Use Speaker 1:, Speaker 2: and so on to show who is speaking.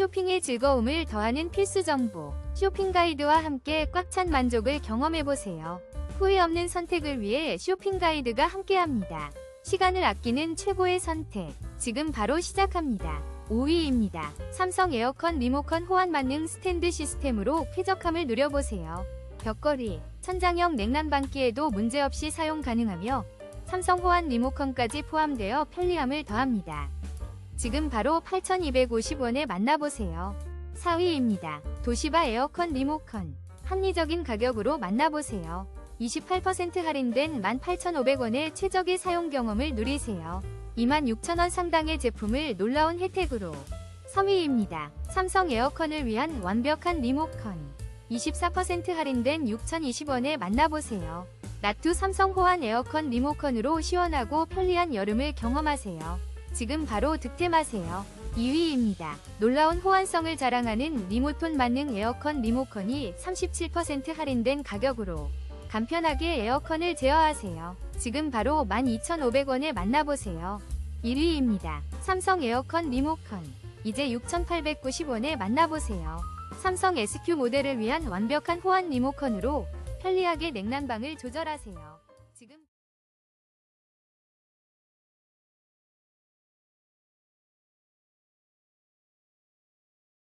Speaker 1: 쇼핑의 즐거움을 더하는 필수 정보. 쇼핑 가이드와 함께 꽉 찬 만족을 경험해보세요. 후회 없는 선택을 위해 쇼핑 가이드가 함께합니다. 시간을 아끼는 최고의 선택. 지금 바로 시작합니다. 5위입니다. 삼성 에어컨 리모컨 호환 만능 스탠드 시스템으로 쾌적함을 누려보세요. 벽걸이, 천장형 냉난방기에도 문제없이 사용 가능하며 삼성 호환 리모컨까지 포함되어 편리함을 더합니다. 지금 바로 8,250원에 만나보세요. 4위입니다. 도시바 에어컨 리모컨. 합리적인 가격으로 만나보세요. 28% 할인된 18,500원의 최적의 사용 경험을 누리세요. 26,000원 상당의 제품을 놀라운 혜택으로. 3위입니다. 삼성 에어컨을 위한 완벽한 리모컨. 24% 할인된 6,020원에 만나보세요. 나투 삼성 호환 에어컨 리모컨으로 시원하고 편리한 여름을 경험하세요. 지금 바로 득템하세요. 2위입니다. 놀라운 호환성을 자랑하는 리모톤 만능 에어컨 리모컨이 37% 할인된 가격으로 간편하게 에어컨을 제어하세요. 지금 바로 12,500원에 만나보세요. 1위입니다. 삼성 에어컨 리모컨. 이제 6,890원에 만나보세요. 삼성 SQ 모델을 위한 완벽한 호환 리모컨으로 편리하게 냉난방을 조절하세요.